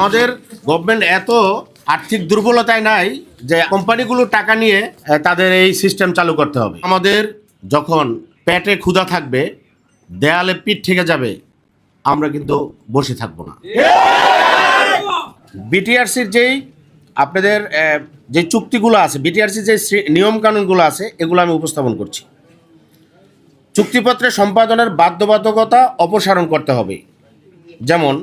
আমাদের গভর্নমেন্ট এত আর্থিক দুর্বলতায় নাই যে কোম্পানিগুলো টাকা নিয়ে তাদের এই সিস্টেম চালু করতে হবে। আমাদের যখন পেটে ক্ষুধা থাকবে, দেয়ালে পিঠ থেকে যাবে, আমরা কিন্তু বসে থাকব না। বিটিআরসির যেই আপনাদের যে চুক্তিগুলো আছে বিটিআরসির যে নিয়ম কানুনগুলো আছে, এগুলো আমি উপস্থাপন করছি। চুক্তিপত্রে সম্পাদনের বাধ্যবাধকতা অপসারণ করতে হবে। যেমন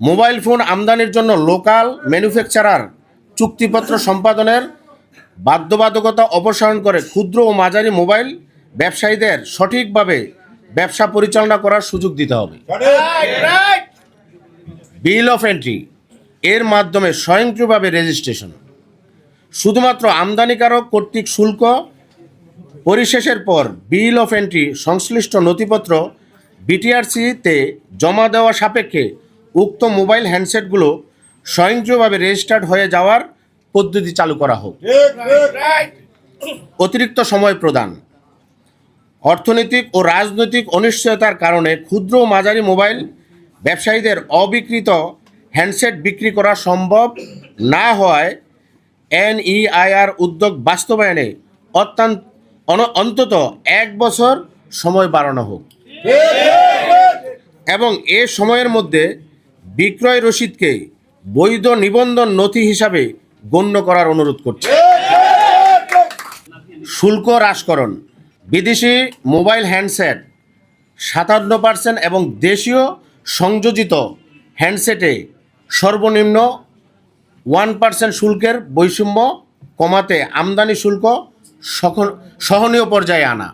মোবাইল ফোন আমদানির জন্য লোকাল ম্যানুফ্যাকচারার চুক্তিপত্র সম্পাদনের বাধ্যবাধকতা অপসারণ করে ক্ষুদ্র ও মাঝারি মোবাইল ব্যবসায়ীদের সঠিকভাবে ব্যবসা পরিচালনা করার সুযোগ দিতে হবে। বিল অফ এন্ট্রি এর মাধ্যমে স্বয়ংক্রিয়ভাবে রেজিস্ট্রেশন শুধুমাত্র আমদানিকারক কর্তৃক শুল্ক পরিশেষের পর বিল অফ এন্ট্রি সংশ্লিষ্ট নথিপত্র বিটিআরসিতে জমা দেওয়া সাপেক্ষে উক্ত মোবাইল হ্যান্ডসেটগুলো স্বয়ংক্রিয়ভাবে রেজিস্টার্ড হয়ে যাওয়ার পদ্ধতি চালু করা হোক। অতিরিক্ত সময় প্রদান। অর্থনৈতিক ও রাজনৈতিক অনিশ্চয়তার কারণে ক্ষুদ্র ও মাঝারি মোবাইল ব্যবসায়ীদের অবিকৃত হ্যান্ডসেট বিক্রি করা সম্ভব না হওয়ায় এনইআইআর উদ্যোগ বাস্তবায়নে অত্যন্ত অন্তত এক বছর সময় বাড়ানো হোক। এবং এ সময়ের মধ্যে বিক্রয় রসিদকে বৈধ নিবন্ধন নথি হিসাবে গণ্য করার অনুরোধ করছে। শুল্ক হ্রাসকরণ, বিদেশি মোবাইল হ্যান্ডসেট, সাতান্ন পার্সেন্ট এবং দেশীয় সংযোজিত হ্যান্ডসেটে সর্বনিম্ন ওয়ান পার্সেন্ট শুল্কের বৈষম্য কমাতে আমদানি শুল্ক সহনীয় পর্যায়ে আনা।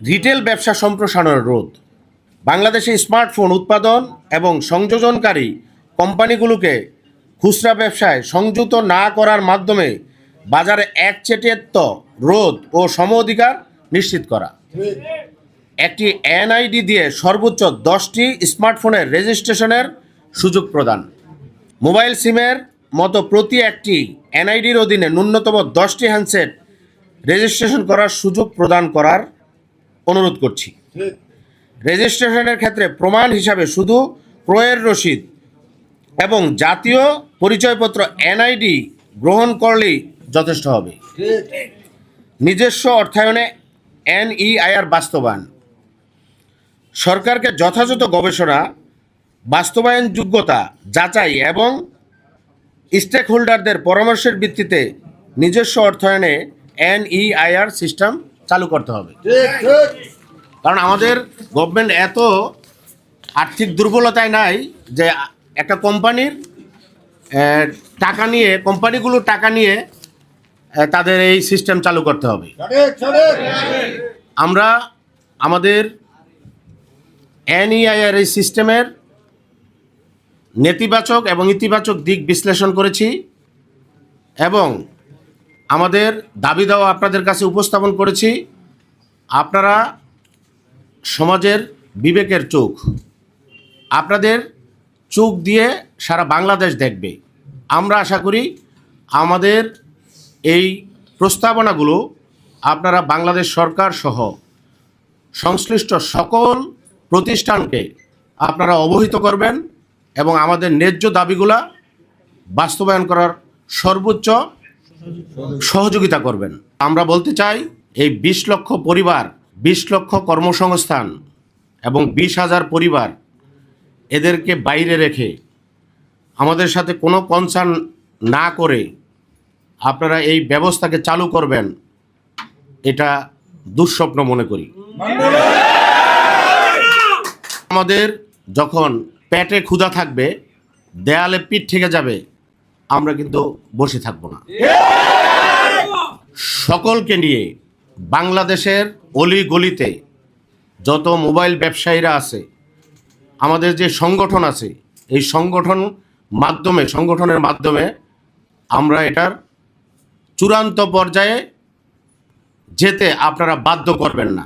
রিটেল ব্যবসা সম্প্রসারণের রোধ। বাংলাদেশে স্মার্টফোন উৎপাদন এবং সংযোজনকারী কোম্পানিগুলোকে খুচরা ব্যবসায় সংযুক্ত না করার মাধ্যমে বাজারে একচেটিয়াত্ব রোধ ও সম অধিকার নিশ্চিত করা। একটি এনআইডি দিয়ে সর্বোচ্চ দশটি স্মার্টফোনের রেজিস্ট্রেশনের সুযোগ প্রদান। মোবাইল সিমের মতো প্রতি একটি এনআইডির অধীনে ন্যূনতম দশটি হ্যান্ডসেট রেজিস্ট্রেশন করার সুযোগ প্রদান করার অনুরোধ করছি। রেজিস্ট্রেশনের ক্ষেত্রে প্রমাণ হিসাবে শুধু ক্রয়ের রসিদ এবং জাতীয় পরিচয়পত্র এনআইডি গ্রহণ করলেই যথেষ্ট হবে। নিজস্ব অর্থায়নে এনইআইআর বাস্তবায়ন। সরকারকে যথাযথ গবেষণা বাস্তবায়ন যোগ্যতা যাচাই এবং স্টেক হোল্ডারদের পরামর্শের ভিত্তিতে নিজস্ব অর্থায়নে এনইআইআর সিস্টেম চালু করতে হবে। কারণ আমাদের গভর্নমেন্ট এত আর্থিক দুর্বলতায় নাই যে একটা কোম্পানির টাকা নিয়ে কোম্পানিগুলো টাকা নিয়ে তাদের এই সিস্টেম চালু করতে হবে। আমরা আমাদের এনইআইআর এই সিস্টেমের নেতিবাচক এবং ইতিবাচক দিক বিশ্লেষণ করেছি এবং আমাদের দাবি দেওয়া আপনাদের কাছে উপস্থাপন করেছি। আপনারা সমাজের বিবেকের চোখ। আপনাদের চোখ দিয়ে সারা বাংলাদেশ দেখবে। আমরা আশা করি আমাদের এই প্রস্তাবনাগুলো আপনারা বাংলাদেশ সরকার সহ সংশ্লিষ্ট সকল প্রতিষ্ঠানকে আপনারা অবহিত করবেন এবং আমাদের ন্যায্য দাবিগুলা বাস্তবায়ন করার সর্বোচ্চ সহযোগিতা করবেন। আমরা বলতে চাই, এই বিশ লক্ষ পরিবার বিশ লক্ষ কর্মসংস্থান এবং বিশ হাজার পরিবার এদেরকে বাইরে রেখে আমাদের সাথে কোনো কনসার্ন না করে আপনারা এই ব্যবস্থাকে চালু করবেন, এটা দুঃস্বপ্ন মনে করি। আমাদের যখন পেটে ক্ষুধা থাকবে, দেয়ালে পিঠ থেকে যাবে, আমরা কিন্তু বসে থাকব না। সকলকে নিয়ে বাংলাদেশের অলি গলিতে যত মোবাইল ব্যবসায়ীরা আছে, আমাদের যে সংগঠন আছে, এই সংগঠন মাধ্যমে, সংগঠনের মাধ্যমে আমরা এটার চূড়ান্ত পর্যায়ে যেতে আপনারা বাধ্য করবেন না।